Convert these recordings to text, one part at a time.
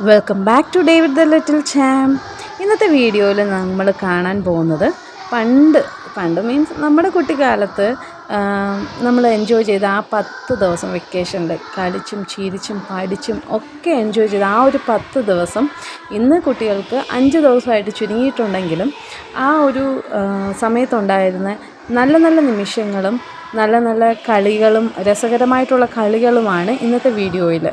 Welcome back to David the little charm ഇന്നത്തെ വീഡിയോയിൽ നമ്മൾ കാണാൻ പോകുന്നത് പണ്ട് പണ്ട് മീൻസ് നമ്മുടെ കുട്ടിക്കാലത്ത് നമ്മൾ എൻജോയ് ചെയ്ത ആ പത്ത് ദിവസം വെക്കേഷനിൽ കളിച്ചും ചിരിച്ചും പഠിച്ചും ഒക്കെ എൻജോയ് ചെയ്ത ആ ഒരു പത്ത് ദിവസം ഇന്ന് കുട്ടികൾക്ക് അഞ്ച് ദിവസമായിട്ട് ചുരുങ്ങിയിട്ടുണ്ടെങ്കിലും ആ ഒരു സമയത്തുണ്ടായിരുന്ന നല്ല നല്ല നിമിഷങ്ങളും നല്ല നല്ല കളികളും രസകരമായിട്ടുള്ള കളികളുമാണ് ഇന്നത്തെ വീഡിയോയിൽ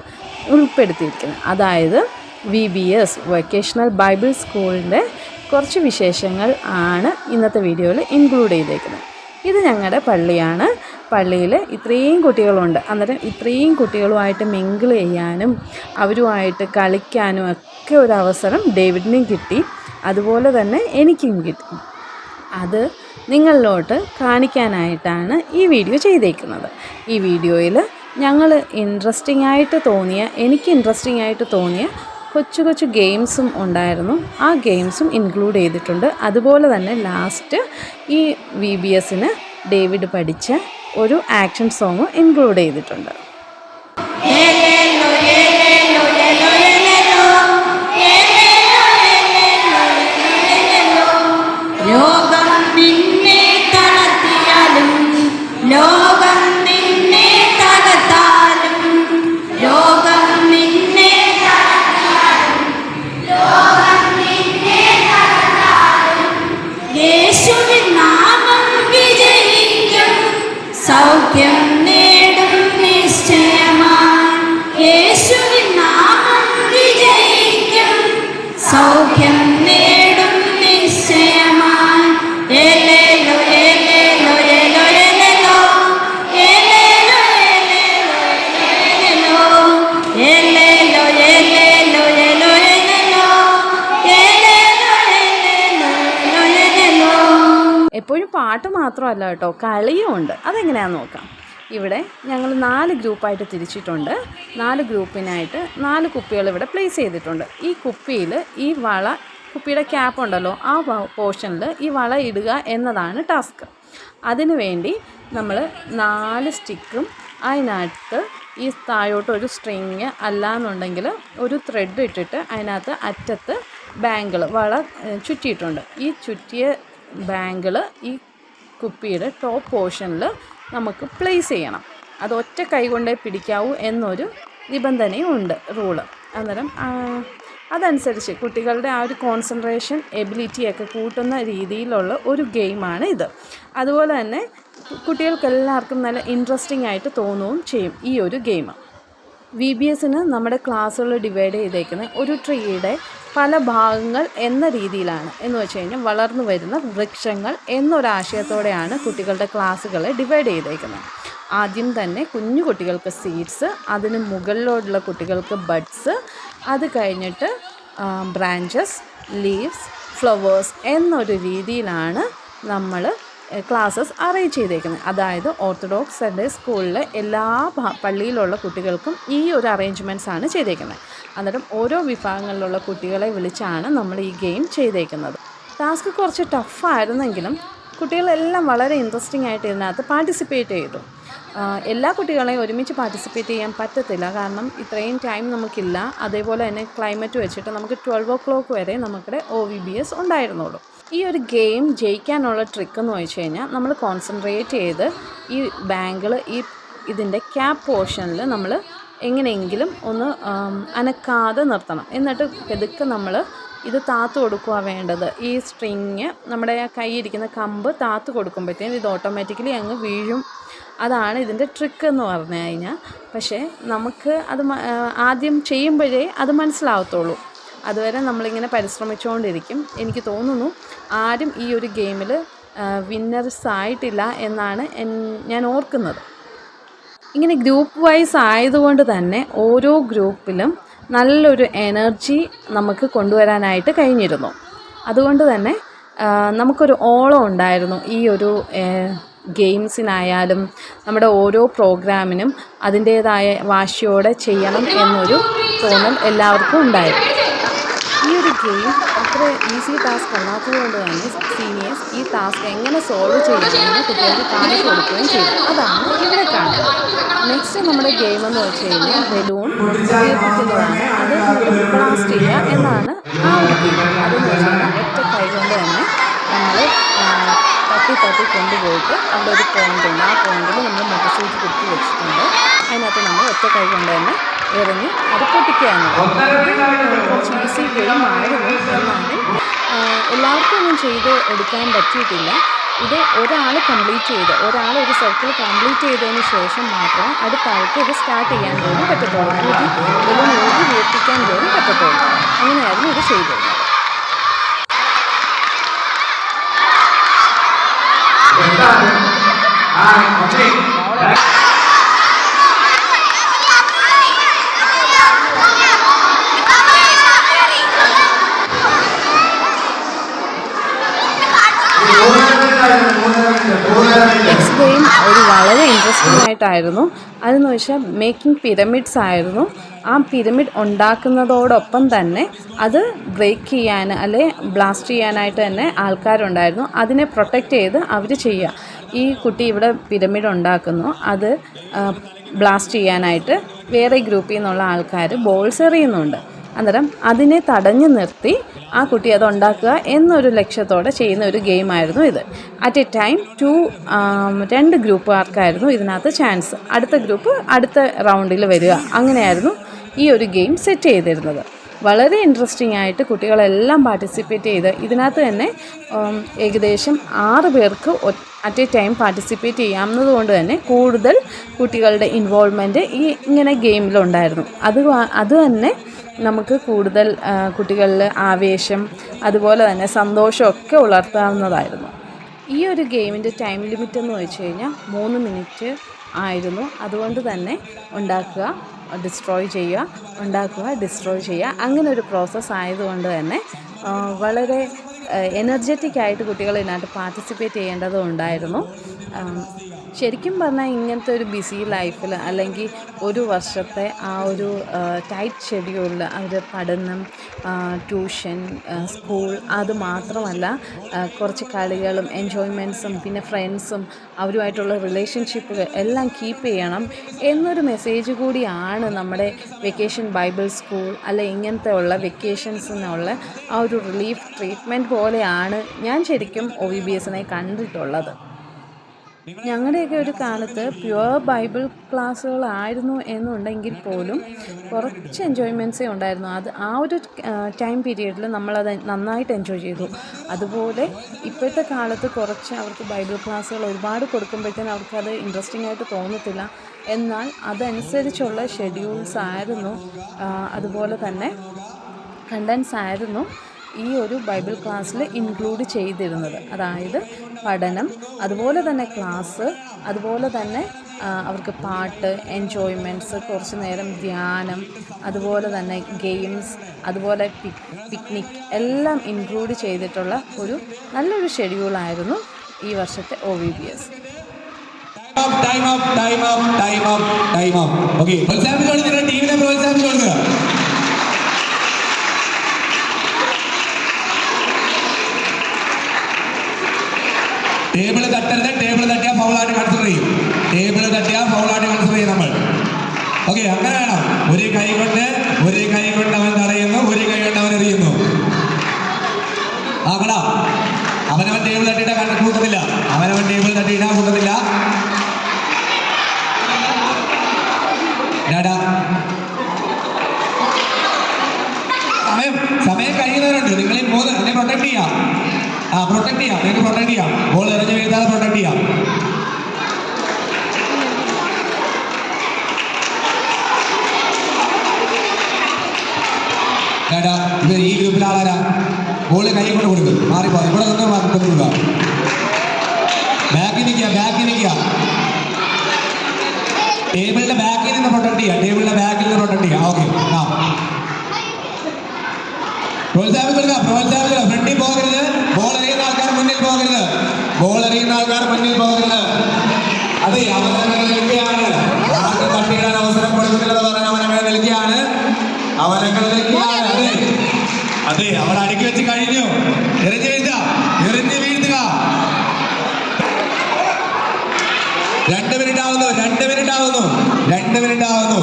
ഉൾപ്പെടുത്തിയിരിക്കുന്നത്. അതായത് V B S vocational Bible സ്കൂളിന്റെ കുറച്ച് വിശേഷങ്ങൾ ആണ് ഇന്നത്തെ വീഡിയോയിൽ ഇൻക്ലൂഡ് ചെയ്തേക്കുന്നത്. ഇത് ഞങ്ങളുടെ പള്ളിയാണ്. പള്ളിയിൽ ഇത്രയും കുട്ടികളുണ്ട്. അന്നേരം ഇത്രയും കുട്ടികളുമായിട്ട് മിങ്കിൾ ചെയ്യാനും അവരുമായിട്ട് കളിക്കാനും ഒക്കെ ഒരു അവസരം ഡേവിഡിനും കിട്ടി. അതുപോലെ തന്നെ എനിക്കും കിട്ടി. അത് നിങ്ങളിലോട്ട് കാണിക്കാനായിട്ടാണ് ഈ വീഡിയോ ചെയ്തേക്കുന്നത്. ഈ വീഡിയോയിൽ ഞങ്ങൾ ഇൻട്രസ്റ്റിംഗ് ആയിട്ട് തോന്നിയ എനിക്ക് ഇൻട്രസ്റ്റിംഗ് ആയിട്ട് തോന്നിയ കൊച്ചു കൊച്ചു ഗെയിംസും ഉണ്ടായിരുന്നു. ആ ഗെയിംസും ഇൻക്ലൂഡ് ചെയ്തിട്ടുണ്ട്. അതുപോലെ തന്നെ ലാസ്റ്റ് ഈ വി ബി എസിന് ഡേവിഡ് പഠിച്ച ഒരു ആക്ഷൻ സോങ്ങും ഇൻക്ലൂഡ് ചെയ്തിട്ടുണ്ട്. എപ്പോഴും പാട്ട് മാത്രമല്ല കേട്ടോ കളിയും ഉണ്ട്. അതെങ്ങനെയാണെന്ന് നോക്കാം. ഇവിടെ ഞങ്ങൾ നാല് ഗ്രൂപ്പായിട്ട് തിരിച്ചിട്ടുണ്ട്. നാല് ഗ്രൂപ്പിനായിട്ട് നാല് കുപ്പികൾ ഇവിടെ പ്ലേസ് ചെയ്തിട്ടുണ്ട്. ഈ കുപ്പിയിൽ ഈ വള കുപ്പിയുടെ ക്യാപ്പ് ഉണ്ടല്ലോ ആ പോർഷനിൽ ഈ വള ഇടുക എന്നതാണ് ടാസ്ക് അതിനു വേണ്ടി നമ്മൾ നാല് സ്റ്റിക്കും അതിനകത്ത് ഈ താഴോട്ട് ഒരു സ്ട്രിങ് അല്ലാന്നുണ്ടെങ്കിൽ ഒരു ത്രെഡ് ഇട്ടിട്ട് അതിനകത്ത് അറ്റത്ത് ബാങ്കിൾ വള ചുറ്റിയിട്ടുണ്ട്. ഈ ചുറ്റിയ ബാങ്കിൾ ഈ കുപ്പിയുടെ ടോപ്പ് പോർഷനിൽ നമുക്ക് പ്ലേസ് ചെയ്യണം. അത് ഒറ്റ കൈ കൊണ്ടേ പിടിക്കാവൂ എന്നൊരു നിബന്ധനയും ഉണ്ട് റൂൾ. അന്നേരം അതനുസരിച്ച് കുട്ടികളുടെ ആ ഒരു കോൺസെൻട്രേഷൻ എബിലിറ്റിയൊക്കെ കൂട്ടുന്ന രീതിയിലുള്ള ഒരു ഗെയിമാണ് ഇത്. അതുപോലെ തന്നെ കുട്ടികൾക്കെല്ലാവർക്കും നല്ല ഇൻട്രസ്റ്റിംഗ് ആയിട്ട് തോന്നുകയും ചെയ്യും ഈ ഒരു ഗെയിം വി ബി എസിന് നമ്മുടെ ക്ലാസ്സുകൾ ഡിവൈഡ് ചെയ്തേക്കുന്നത് ഒരു ട്രീയുടെ പല ഭാഗങ്ങൾ എന്ന രീതിയിലാണ് എന്ന് വെച്ച് കഴിഞ്ഞാൽ വളർന്നു വരുന്ന വൃക്ഷങ്ങൾ എന്നൊരാശയത്തോടെയാണ് കുട്ടികളുടെ ക്ലാസ്സുകളെ ഡിവൈഡ് ചെയ്തേക്കുന്നത്. ആദ്യം തന്നെ കുഞ്ഞു കുട്ടികൾക്ക് സീഡ്സ് അതിന് മുകളിലോട്ടുള്ള കുട്ടികൾക്ക് ബഡ്സ് അത് കഴിഞ്ഞിട്ട് ബ്രാഞ്ചസ് ലീവ്സ് ഫ്ലവേഴ്സ് എന്നൊരു രീതിയിലാണ് നമ്മൾ ക്ലാസ്സസ് അറേഞ്ച് ചെയ്തേക്കുന്നത്. അതായത് ഓർത്തഡോക്സ് സൺഡേ സ്കൂളിലെ എല്ലാ പള്ളിയിലുള്ള കുട്ടികൾക്കും ഈ ഒരു അറേഞ്ച്മെന്റ്സ് ആണ് ചെയ്തേക്കുന്നത്. അന്നേരം ഓരോ വിഭാഗങ്ങളിലുള്ള കുട്ടികളെ വിളിച്ചാണ് നമ്മൾ ഈ ഗെയിം ചെയ്തേക്കുന്നത്. ടാസ്ക് കുറച്ച് ടഫായിരുന്നെങ്കിലും കുട്ടികളെല്ലാം വളരെ ഇൻട്രസ്റ്റിംഗ് ആയിട്ട് ഇതിനകത്ത് പാർട്ടിസിപ്പേറ്റ് ചെയ്തു. എല്ലാ കുട്ടികളെയും ഒരുമിച്ച് പാർട്ടിസിപ്പേറ്റ് ചെയ്യാൻ പറ്റത്തില്ല. കാരണം ഇത്രയും ടൈം നമുക്കില്ല. അതേപോലെ തന്നെ ക്ലൈമറ്റ് വെച്ചിട്ട് നമുക്ക് ട്വൽവ് ഒ ക്ലോക്ക് വരെ നമുക്കിടെ ഒ വി ബി എസ് ഉണ്ടായിരുന്നുള്ളൂ. ഈ ഒരു ഗെയിം ജയിക്കാനുള്ള ട്രിക്ക് എന്ന് വെച്ച് കഴിഞ്ഞാൽ നമ്മൾ കോൺസെൻട്രേറ്റ് ചെയ്ത് ഈ ബാങ്കിൾ ഈ ഇതിന്റെ ക്യാപ് പോർഷനിൽ നമ്മൾ എങ്ങനെയെങ്കിലും ഒന്ന് അനക്കാതെ നിർത്തണം. എന്നിട്ട് പെതുക്കെ നമ്മൾ ഇത് താത്ത് കൊടുക്കുക വേണ്ടത്. ഈ സ്ട്രിങ് നമ്മുടെ കൈയിരിക്കുന്ന കമ്പ് താത്ത് കൊടുക്കുമ്പോഴത്തേനും ഇത് ഓട്ടോമാറ്റിക്കലി അങ്ങ് വീഴും. അതാണ് ഇതിന്റെ ട്രിക്ക് എന്ന് പറഞ്ഞു കഴിഞ്ഞാൽ. പക്ഷേ നമുക്ക് അത് ആദ്യം ചെയ്യുമ്പോഴേ അത് മനസ്സിലാവത്തുള്ളൂ. അതുവരെ നമ്മളിങ്ങനെ പരിശ്രമിച്ചുകൊണ്ടിരിക്കും എനിക്ക് തോന്നുന്നു ആരും ഈ ഒരു ഗെയിമിൽ വിന്നേഴ്സ് ആയിട്ടില്ല എന്നാണ് ഞാൻ ഓർക്കുന്നത്. ഇങ്ങനെ ഗ്രൂപ്പ് വൈസ് ആയതുകൊണ്ട് തന്നെ ഓരോ ഗ്രൂപ്പിലും നല്ലൊരു എനർജി നമുക്ക് കൊണ്ടുവരാനായിട്ട് കഴിഞ്ഞിരുന്നു. അതുകൊണ്ട് തന്നെ നമുക്കൊരു ഓളം ഉണ്ടായിരുന്നു. ഈ ഒരു ഗെയിംസിനായാലും നമ്മുടെ ഓരോ പ്രോഗ്രാമിനും അതിന്റേതായ വാശിയോടെ ചെയ്യണം എന്നൊരു തോന്നൽ എല്ലാവർക്കും ഉണ്ടായിരുന്നു. ഈ ഒരു ഗെയിം അത്ര ഈസി ടാസ്ക് അല്ലാത്തത് കൊണ്ട് തന്നെ സീനിയേഴ്സ് ഈ ടാസ്ക് എങ്ങനെ സോൾവ് ചെയ്യണമെന്ന് കുട്ടികൾക്ക് കാണിച്ചു കൊടുക്കുകയും ചെയ്തു. അതാണ് ഇവിടെ കാണുന്നത്. നെക്സ്റ്റ് നമ്മുടെ ഗെയിം എന്ന് വെച്ച് കഴിഞ്ഞാൽ ബലൂൺ ഉപയോഗിക്കുന്നതാണ് അത് ബ്ലാസ്റ്റ് ചെയ്യുക എന്നാണ് ആ ഒരു ഗെയിം അതെന്ന് വെച്ച് കഴിഞ്ഞാൽ ഒറ്റ കൈ കൊണ്ട് തന്നെ നമ്മൾ തട്ടി തട്ടി കൊണ്ടുപോയിട്ട് അവിടെ ഒരു പോയിന്റ് ഉണ്ട്. ആ പോയിന്റിൽ നമ്മൾ മുഖസൂചി കുത്തി വെച്ചിട്ടുണ്ട്. അതിനകത്ത് നമ്മൾ ഒറ്റ കൈ കൊണ്ട് തന്നെ എറിഞ്ഞ് അത് പൊട്ടിക്കുകയാണ് കുറച്ച് ഈസി ഗെയിം ആയിരുന്നു. എന്നാലും എല്ലാവർക്കും ഒന്നും ചെയ്ത് എടുക്കാൻ പറ്റിയിട്ടില്ല. ഇത് ഒരാൾ കംപ്ലീറ്റ് ചെയ്ത് ഒരാൾ ഒരു സർക്കിൾ കംപ്ലീറ്റ് ചെയ്തതിന് ശേഷം മാത്രം അടുത്ത ആൾക്ക് ഇത് സ്റ്റാർട്ട് ചെയ്യാൻ പോലും പറ്റത്തുള്ളൂ. അല്ലെങ്കിൽ ബലൂൺ നോക്കി വീർപ്പിക്കാൻ പോലും പറ്റത്തുള്ളൂ. അങ്ങനെയായിരുന്നു ഇത് ചെയ്തത്. നെക്സ്റ്റ് ഗെയിം ഒരു വളരെ ഇൻട്രസ്റ്റിംഗ് ആയിട്ടായിരുന്നു. അതെന്ന് വെച്ചാൽ മേക്കിംഗ് പിരമിഡ്സ് ആയിരുന്നു. ആ പിരമിഡ് ഉണ്ടാക്കുന്നതോടൊപ്പം തന്നെ അത് ബ്രേക്ക് ചെയ്യാൻ അല്ലെ ബ്ലാസ്റ്റ് ചെയ്യാനായിട്ട് തന്നെ ആൾക്കാരുണ്ടായിരുന്നു. അതിനെ പ്രൊട്ടക്റ്റ് ചെയ്ത് അവർ ചെയ്യുക ഈ കുട്ടി ഇവിടെ പിരമിഡ് ഉണ്ടാക്കുന്നു. അത് ബ്ലാസ്റ്റ് ചെയ്യാനായിട്ട് വേറെ ഗ്രൂപ്പിൽ നിന്നുള്ള ആൾക്കാർ ബോൾസ് എറിയുന്നുണ്ട്. അന്നേരം അതിനെ തടഞ്ഞു നിർത്തി ആ കുട്ടി അത് ഉണ്ടാക്കുക എന്നൊരു ലക്ഷ്യത്തോടെ ചെയ്യുന്ന ഒരു ഗെയിമായിരുന്നു ഇത്. അറ്റ് എ ടൈം ടു രണ്ട് ഗ്രൂപ്പുകാർക്കായിരുന്നു ഇതിനകത്ത് ചാൻസ് അടുത്ത ഗ്രൂപ്പ് അടുത്ത റൗണ്ടിൽ വരിക. അങ്ങനെയായിരുന്നു ഈ ഒരു ഗെയിം സെറ്റ് ചെയ്തിരുന്നത്. വളരെ ഇൻട്രസ്റ്റിംഗ് ആയിട്ട് കുട്ടികളെല്ലാം പാർട്ടിസിപ്പേറ്റ് ചെയ്ത് ഇതിനകത്ത് തന്നെ ഏകദേശം ആറ് പേർക്ക് അറ്റ് എ ടൈം പാർട്ടിസിപ്പേറ്റ് ചെയ്യാവുന്നത് കൊണ്ട് തന്നെ കൂടുതൽ കുട്ടികളുടെ ഇൻവോൾവ്മെന്റ് ഈ ഇങ്ങനെ ഗെയിമിലുണ്ടായിരുന്നു അത് അത് തന്നെ നമുക്ക് കൂടുതൽ കുട്ടികളിൽ ആവേശം അതുപോലെ തന്നെ സന്തോഷമൊക്കെ ഉണർത്താവുന്നതായിരുന്നു. ഈ ഒരു ഗെയിമിന്റെ ടൈം ലിമിറ്റ് എന്ന് വെച്ച് കഴിഞ്ഞാൽ മൂന്ന് മിനിറ്റ് ആയിരുന്നു. അതുകൊണ്ട് തന്നെ ഉണ്ടാക്കുക ഡിസ്ട്രോയ് ചെയ്യുക ഉണ്ടാക്കുക ഡിസ്ട്രോയ് ചെയ്യുക അങ്ങനെ ഒരു പ്രോസസ്സ് ആയതുകൊണ്ട് തന്നെ വളരെ എനർജറ്റിക് ആയിട്ട് കുട്ടികൾ ഇതിനകത്ത് പാർട്ടിസിപ്പേറ്റ് ചെയ്യേണ്ടതും ഉണ്ടായിരുന്നു. ശരിക്കും പറഞ്ഞാൽ ഇങ്ങനത്തെ ഒരു ബിസി ലൈഫിൽ അല്ലെങ്കിൽ ഒരു വർഷത്തെ ആ ഒരു ടൈറ്റ് ഷെഡ്യൂളിൽ അവർ പഠനം ട്യൂഷൻ സ്കൂൾ അത് മാത്രമല്ല കുറച്ച് കളികളും എൻജോയ്മെന്റ്സും പിന്നെ ഫ്രണ്ട്സും അവരുമായിട്ടുള്ള റിലേഷൻഷിപ്പ് എല്ലാം കീപ്പ് ചെയ്യണം എന്നൊരു മെസ്സേജ് കൂടിയാണ് നമ്മുടെ വെക്കേഷൻ ബൈബിൾ സ്കൂൾ അല്ലെ ഇങ്ങനത്തെ ഉള്ള വെക്കേഷൻസിനുള്ള ആ ഒരു റിലീഫ് ട്രീറ്റ്മെന്റ് പോലെയാണ് ഞാൻ ശരിക്കും ഒ വി ബി എസിനെ കണ്ടിട്ടുള്ളത്. ഞങ്ങളുടെയൊക്കെ ഒരു കാലത്ത് പ്യുവർ ബൈബിൾ ക്ലാസ്സുകളായിരുന്നു എന്നുണ്ടെങ്കിൽ പോലും കുറച്ച് എൻജോയ്മെന്റ്സേ ഉണ്ടായിരുന്നു. അത് ആ ഒരു ടൈം പീരീഡിൽ നമ്മളത് നന്നായിട്ട് എൻജോയ് ചെയ്തു. അതുപോലെ ഇപ്പോഴത്തെ കാലത്ത് കുറച്ച് അവർക്ക് ബൈബിൾ ക്ലാസ്സുകൾ ഒരുപാട് കൊടുക്കുമ്പോഴത്തേനും അവർക്കത് ഇൻട്രസ്റ്റിംഗ് ആയിട്ട് തോന്നത്തില്ല. എന്നാൽ അതനുസരിച്ചുള്ള ഷെഡ്യൂൾസ് ആയിരുന്നു. അതുപോലെ തന്നെ കണ്ടൻസ് ആയിരുന്നു. ഈ ഒരു ബൈബിൾ ക്ലാസ്സിൽ ഇൻക്ലൂഡ് ചെയ്തിരുന്നത്. അതായത് പഠനം അതുപോലെ തന്നെ ക്ലാസ് അതുപോലെ തന്നെ അവർക്ക് പാട്ട് എൻജോയ്മെന്റ്സ് കുറച്ച് നേരം ധ്യാനം അതുപോലെ തന്നെ ഗെയിംസ് അതുപോലെ പിക് പിക്നിക് എല്ലാം ഇൻക്ലൂഡ് ചെയ്തിട്ടുള്ള ഒരു നല്ലൊരു ഷെഡ്യൂളായിരുന്നു ഈ വർഷത്തെ O V B S time off time off time off time off okay പ്രോത്സാഹിപ്പിച്ചു ടീമിനെ ടീമിനെ പ്രോത്സാഹിപ്പിച്ചോളുക ടേബിൾ തട്ടരുത് ടേബിൾ തട്ടിയാൽ ഫൗളായിട്ട് കൺസിഡർ ചെയ്യും. ടേബിൾ തട്ടിയാൽ ഫൗളായിട്ട് കൺസിഡർ ചെയ്യും നമ്മൾ. ഓക്കെ അങ്ങനെ വേണം. ഒരു കൈ കൊണ്ട് ഒരു കൈ കൊണ്ട് അവൻ തടയുന്നു ഒരു കൈ കൊണ്ട് അവൻ എറിയുന്നു. ആക്കടാ അവനവൻ ടേബിൾ തട്ടിയിട്ട കണ്ട കൂട്ടത്തില്ല. അവനവൻ ടേബിൾ തട്ടിയിട്ടാ കൂട്ടത്തില്ല. സമയം സമയം കഴിയുന്നവരുണ്ട്. നിങ്ങൾ ഈ മൂന്ന്. എന്നെ പ്രൊട്ടക്ട് ചെയ്യാം. ആ പ്രൊട്ടക്ട് ചെയ്യാം. നിങ്ങൾക്ക് പ്രൊട്ടക്ട് ചെയ്യാം. ബോൾ എറിഞ്ഞ് വീഴ്ത്താതെ പ്രൊട്ടക്ട് ചെയ്യാം. ഈ ഗ്രൂപ്പിൽ ആളാരാ? ബോൾ കൈ കൊണ്ട് കൊടുക്കും. മാറിപ്പോ ഇവിടെ നിന്ന് കൊടുക്കുക. ബാക്കിൽ നിൽക്കുക ബാക്കിൽ നിൽക്കുക. ടേബിളിന്റെ ബാക്കിൽ നിന്ന് പ്രൊട്ടക്ട് ചെയ്യുക. ടേബിളിന്റെ ബാക്കിൽ നിന്ന് പ്രൊട്ടക്ട് ചെയ്യുക. ഓക്കെ ആ പ്രോത്സാഹിപ്പിക്കുക പ്രോത്സാഹിപ്പിക്കുക ഫ്രണ്ടിൽ പോകരുത് ബോൾ എറിയുന്ന ആൾക്കാർ മുന്നിൽ പോകരുത് ബോൾ എറിയുന്ന ആൾക്കാർ മുന്നിൽ പോകരുത് അതെ അവനങ്ങനെ നിൽക്കുകയാണ് ആർക്കും തട്ടിയിടാൻ അവസരം കൊടുക്കുന്നില്ലെന്ന് പറഞ്ഞ് അവനങ്ങനെ നിൽക്കുകയാണ് അവനങ്ങനെ നിൽക്കുകയാണ് അതെ അവിടെ അടുക്കി വെച്ച് കഴിഞ്ഞു. എറിഞ്ഞു വീഴ്ത്തുക എറിഞ്ഞു വീഴ്ത്തുക രണ്ട് മിനിറ്റ് ആവുന്നു രണ്ട് മിനിറ്റ് ആവുന്നു രണ്ട് മിനിറ്റ് ആവുന്നു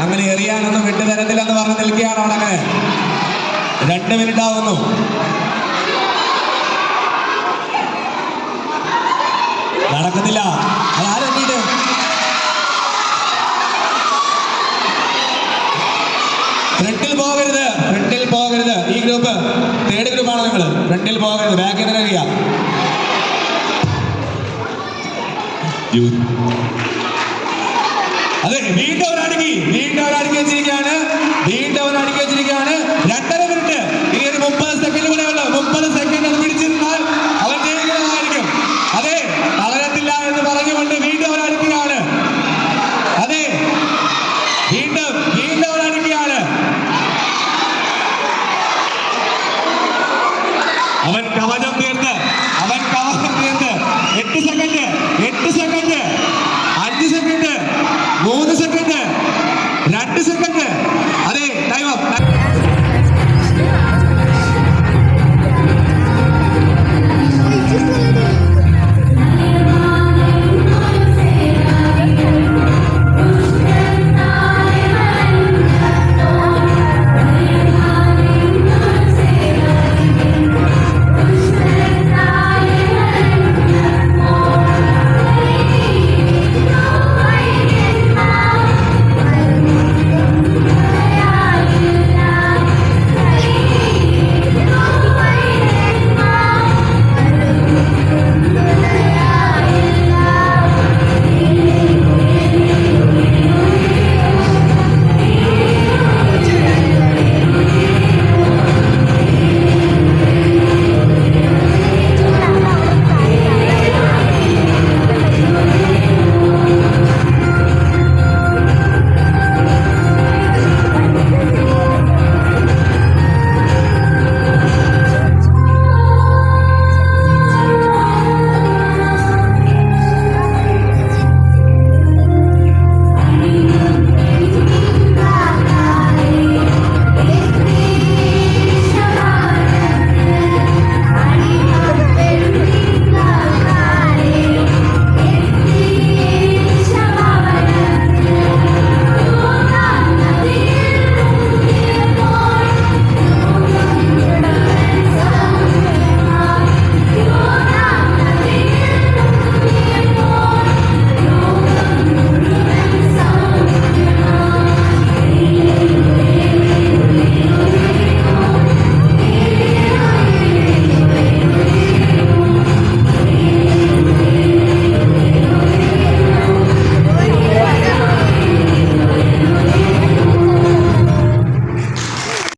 അങ്ങനെ എറിയാനൊന്നും വിട്ടു എന്ന് പറഞ്ഞ് നിൽക്കുകയാണ് അവിടെ രണ്ട് മിനിറ്റ് ആവുന്നു നടക്കുന്നില്ല അത് ആരെത്തിയിട്ട് പോകരുത് ഫ്രണ്ടിൽ പോകരുത് ഈ ഗ്രൂപ്പ് തേർഡ് ഗ്രൂപ്പാണ് നിങ്ങൾ ഫ്രണ്ടിൽ പോകരുത് ബാക്കിൽ തന്നെ അറിയാം അതെ വീണ്ടും ഒരു അടുക്കി വീണ്ടും ഒരു അടുക്കി വെച്ചിരിക്കുകയാണ് വീണ്ടും ഒരു അടുക്കി